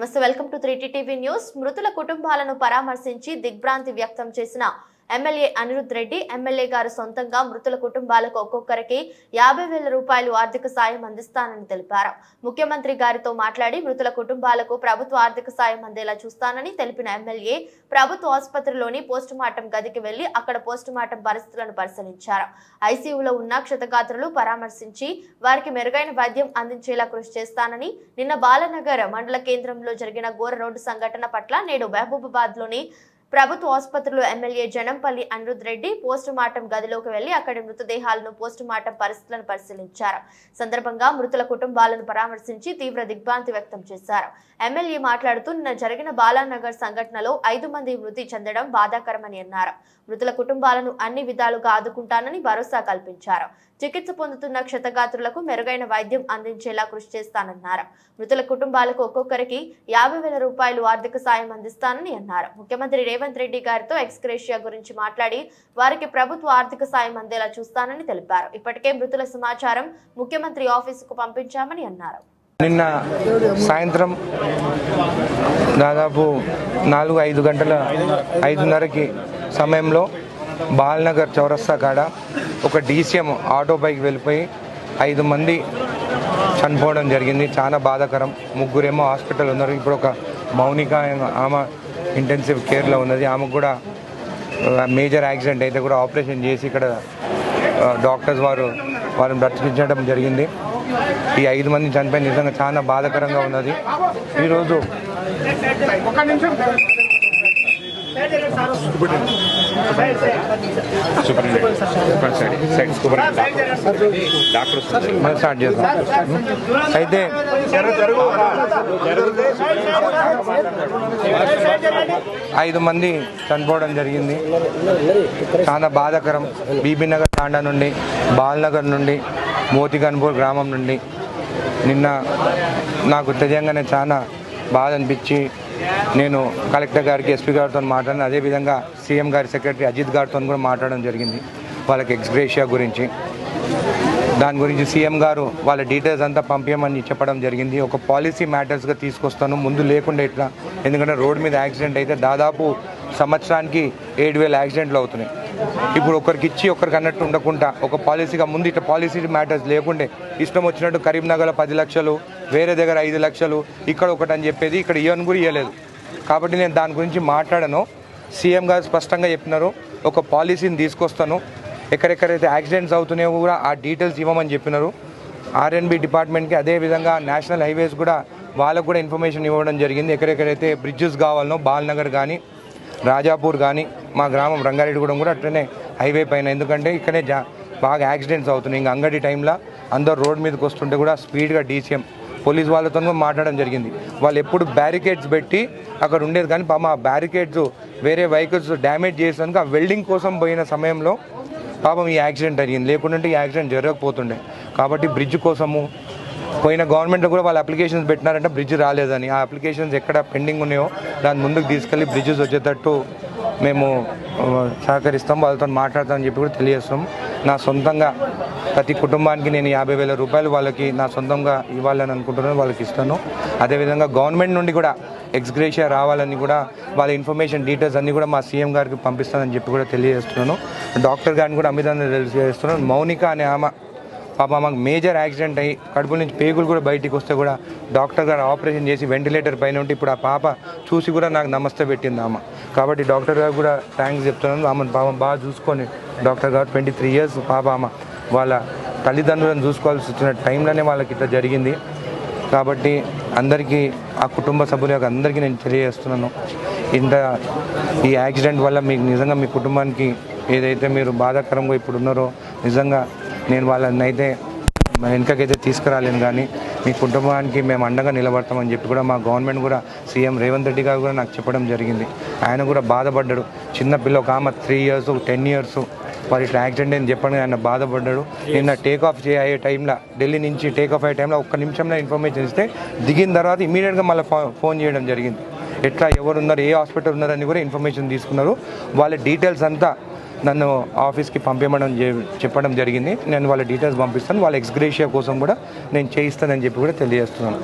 నమస్తే welcome to three TV news. మృతుల కుటుంబాలను పరామర్శించి దిగ్భ్రాంతి వ్యక్తం చేసిన ఎమ్మెల్యే అనిరుద్ రెడ్డి ఎమ్మెల్యే గారు సొంతంగా మృతుల కుటుంబాలకు ఒక్కొక్కరికి యాభై వేల రూపాయలు ఆర్థిక సాయం అందిస్తానని తెలిపారు. ముఖ్యమంత్రి గారితో మాట్లాడి మృతుల కుటుంబాలకు ప్రభుత్వ ఆర్థిక సాయం అందేలా చూస్తానని తెలిపిన ఎమ్మెల్యే ప్రభుత్వ ఆసుపత్రిలోని పోస్టుమార్టం గదికి వెళ్ళి అక్కడ పోస్టుమార్టం పరిస్థితులను పరిశీలించారు. ఐసీయూలో ఉన్న క్షతగాత్రులు పరామర్శించి వారికి మెరుగైన వైద్యం అందించేలా కృషి చేస్తానని నిన్న బాలనగర్ మండల కేంద్రంలో జరిగిన ఘోర రోడ్డు సంఘటన పట్ల నేడు మహబూబాబాద్లోని ప్రభుత్వ ఆసుపత్రిలో MLA Janampalli Anirudh Reddy post mortem గదిలోకి వెళ్ళి అక్కడి మృతదేహాలను పోస్టు మార్టం పరిస్థితులను పరిశీలించారు. సందర్భంగా మృతుల కుటుంబాలను పరామర్శించి తీవ్ర దిగ్భ్రాంతి వ్యక్తం చేశారు. ఎమ్మెల్యే మాట్లాడుతూ నిన్న జరిగిన బాలానగర్ సంఘటనలో ఐదు మంది మృతి చెందడం బాధాకరమని అన్నారు. మృతుల కుటుంబాలను అన్ని విధాలుగా ఆదుకుంటానని భరోసా కల్పించారు. చికిత్స పొందుతున్న క్షతగాత్రులకు మెరుగైన వైద్యం అందించేలా కృషి చేస్తానన్నారు. మృతుల కుటుంబాలకు ఒక్కొక్కరికి యాభై వేల రూపాయలు ఆర్థిక సాయం అందిస్తానని అన్నారు. ముఖ్యమంత్రి రేవంత్ రెడ్డి గారితో ఎక్స్క్రేషియా గురించి మాట్లాడి వారికి ప్రభుత్వ ఆర్థిక సాయం అందేలా చూస్తానని తెలిపారు. ఇప్పటికే మృతుల సమాచారం ముఖ్యమంత్రి ఆఫీసుకు పంపించామని అన్నారు. నిన్న సాయంత్రం దాదాపు నాలుగు ఐదు గంటల ఐదున్నరకి సమయంలో బాల్నగర్ చౌరస్తా కాడ ఒక డీసీఎం ఆటో బైక్ వెళ్ళిపోయి ఐదు మంది చనిపోవడం జరిగింది. చాలా బాధాకరం. ముగ్గురేమో హాస్పిటల్ ఉన్నారు. ఇప్పుడు ఒక మౌనిక ఆమె ఇంటెన్సివ్ కేర్లో ఉన్నది. ఆమెకు కూడా మేజర్ యాక్సిడెంట్ అయితే కూడా ఆపరేషన్ చేసి ఇక్కడ డాక్టర్స్ వారు వారిని బ్రతికించడం జరిగింది. ఈ ఐదు మంది చనిపోయిన నిజంగా చాలా బాధాకరంగా ఉన్నది. ఈరోజు స్టార్ట్ చేద్దాం. అయితే ఐదు మంది చనిపోవడం జరిగింది. చాలా బాధాకరం. బీబీ నగర్ తాండా నుండి బాల్నగర్ నుండి మోతిగన్పూర్ గ్రామం నుండి నిన్న నాకు తెలియంగానే చాలా బాధ అనిపించి నేను కలెక్టర్ గారికి ఎస్పీ గారితో మాట్లాడిన. అదేవిధంగా సీఎం గారి సెక్రటరీ అజిత్ గారితో కూడా మాట్లాడడం జరిగింది వాళ్ళకి ఎక్స్గ్రేషియా గురించి. దాని గురించి సీఎం గారు వాళ్ళ డీటెయిల్స్ అంతా పంపించమని చెప్పడం జరిగింది. ఒక పాలసీ మ్యాటర్స్గా తీసుకొస్తాను ముందు లేకుండా ఇట్లా ఎందుకంటే రోడ్డు మీద యాక్సిడెంట్ అయితే దాదాపు సంవత్సరానికి ఏడు వేల యాక్సిడెంట్లు అవుతున్నాయి. ఇప్పుడు ఒకరికి ఇచ్చి ఒకరికి అన్నట్టు ఉండకుండా ఒక పాలసీగా ముందు ఇట్లా పాలసీ మ్యాటర్స్ లేకుండే. ఇష్టం వచ్చినట్టు కరీంనగర్లో పది లక్షలు వేరే దగ్గర ఐదు లక్షలు ఇక్కడ ఒకటి అని చెప్పేది ఇక్కడ ఇవ్వను కూడా ఇవ్వలేదు కాబట్టి నేను దాని గురించి మాట్లాడను. సీఎం గారు స్పష్టంగా చెప్పినారు ఒక పాలసీని తీసుకొస్తాను. ఎక్కడెక్కడైతే యాక్సిడెంట్స్ అవుతున్నాయో కూడా ఆ డీటెయిల్స్ ఇవ్వమని చెప్పినారు. ఆర్ఎన్బి డిపార్ట్మెంట్కి అదేవిధంగా నేషనల్ హైవేస్ కూడా వాళ్ళకు కూడా ఇన్ఫర్మేషన్ ఇవ్వడం జరిగింది. ఎక్కడెక్కడైతే బ్రిడ్జెస్ కావాలనో బాల్నగర్ కానీ రాజాపూర్ కానీ మా గ్రామం రంగారెడ్డిగూడెం కూడా అట్లనే హైవే పైన. ఎందుకంటే ఇక్కడే జా బాగా యాక్సిడెంట్స్ అవుతున్నాయి. ఇంకా అంగడి టైంలో అందరు రోడ్ మీదకి వస్తుంటే కూడా స్పీడ్గా డీసీఎం పోలీస్ వాళ్ళతో కూడా మాట్లాడడం జరిగింది. వాళ్ళు ఎప్పుడు బ్యారికేడ్స్ పెట్టి అక్కడ ఉండేది కానీ పాపం ఆ బ్యారికేడ్స్ వేరే వెహికల్స్ డ్యామేజ్ చేసినందుకు ఆ వెల్డింగ్ కోసం పోయిన సమయంలో పాపం ఈ యాక్సిడెంట్ జరిగింది లేకుంటే ఈ యాక్సిడెంట్ జరగకపోతుండే. కాబట్టి బ్రిడ్జ్ కోసము పోయిన గవర్నమెంట్ కూడా వాళ్ళు అప్లికేషన్స్ పెట్టినారంటే బ్రిడ్జ్ రాలేదని. ఆ అప్లికేషన్స్ ఎక్కడ పెండింగ్ ఉన్నాయో దాన్ని ముందుకు తీసుకెళ్ళి బ్రిడ్జెస్ వచ్చేటట్టు మేము సహకరిస్తాం వాళ్ళతో మాట్లాడతామని చెప్పి కూడా తెలియజేస్తాం. నా సొంతంగా ప్రతి కుటుంబానికి నేను యాభై వేల రూపాయలు వాళ్ళకి నా సొంతంగా ఇవ్వాలని అనుకుంటున్నాను వాళ్ళకి ఇస్తాను. అదేవిధంగా గవర్నమెంట్ నుండి కూడా ఎక్స్గ్రేషియా రావాలని కూడా వాళ్ళ ఇన్ఫర్మేషన్ డీటెయిల్స్ అన్నీ కూడా మా సీఎం గారికి పంపిస్తానని చెప్పి కూడా తెలియజేస్తున్నాను. డాక్టర్ గారిని కూడా అమితంగా తెలియజేస్తున్నాను. మౌనిక అనే ఆమె పాప మాకు మేజర్ యాక్సిడెంట్ అయ్యి కడుపు నుంచి పేగులు కూడా బయటికి వస్తే కూడా డాక్టర్ గారు ఆపరేషన్ చేసి వెంటిలేటర్ పైన ఉంటే ఇప్పుడు ఆ పాప చూసి కూడా నాకు నమస్తే పెట్టింది ఆమె. కాబట్టి డాక్టర్ గారు కూడా థ్యాంక్స్ చెప్తున్నాను ఆమెను పాపం బాగా చూసుకొని డాక్టర్ గారు ట్వంటీ త్రీ ఇయర్స్ పాప ఆమె వాళ్ళ తల్లిదండ్రులను చూసుకోవాల్సి వచ్చిన టైంలోనే వాళ్ళకి ఇట్లా జరిగింది. కాబట్టి అందరికీ ఆ కుటుంబ సభ్యుల యొక్క అందరికీ నేను తెలియజేస్తున్నాను. ఇంత ఈ యాక్సిడెంట్ వల్ల మీకు నిజంగా మీ కుటుంబానికి ఏదైతే మీరు బాధాకరంగా ఇప్పుడు ఉన్నారో నిజంగా నేను వాళ్ళని అయితే వెనుకకైతే తీసుకురాలేను కానీ మీ కుటుంబానికి మేము అండగా నిలబడతామని చెప్పి కూడా మా గవర్నమెంట్ కూడా సీఎం రేవంత్ రెడ్డి గారు కూడా నాకు చెప్పడం జరిగింది. ఆయన కూడా బాధపడ్డాడు. చిన్నపిల్ల ఒక ఆమె త్రీ ఇయర్స్ టెన్ ఇయర్స్ వారి ఇట్లా యాక్సిడెంట్ అని చెప్పండి ఆయన బాధపడ్డాడు. నిన్న టేక్ ఆఫ్ చే అయ్యే టైంలో ఢిల్లీ నుంచి టేక్ ఆఫ్ అయ్యే టైంలో ఒక్క నిమిషంలో ఇన్ఫర్మేషన్ ఇస్తే దిగిన తర్వాత ఇమీడియట్గా మళ్ళీ ఫోన్ చేయడం జరిగింది. ఎట్లా ఎవరున్నారు ఏ హాస్పిటల్ ఉన్నారని కూడా ఇన్ఫర్మేషన్ తీసుకున్నారు. వాళ్ళ డీటెయిల్స్ అంతా నన్ను ఆఫీస్కి పంపించడం చెప్పడం జరిగింది. నేను వాళ్ళ డీటెయిల్స్ పంపిస్తాను. వాళ్ళ ఎక్స్గ్రేషియా కోసం కూడా నేను చేయిస్తానని చెప్పి కూడా తెలియజేస్తున్నాను.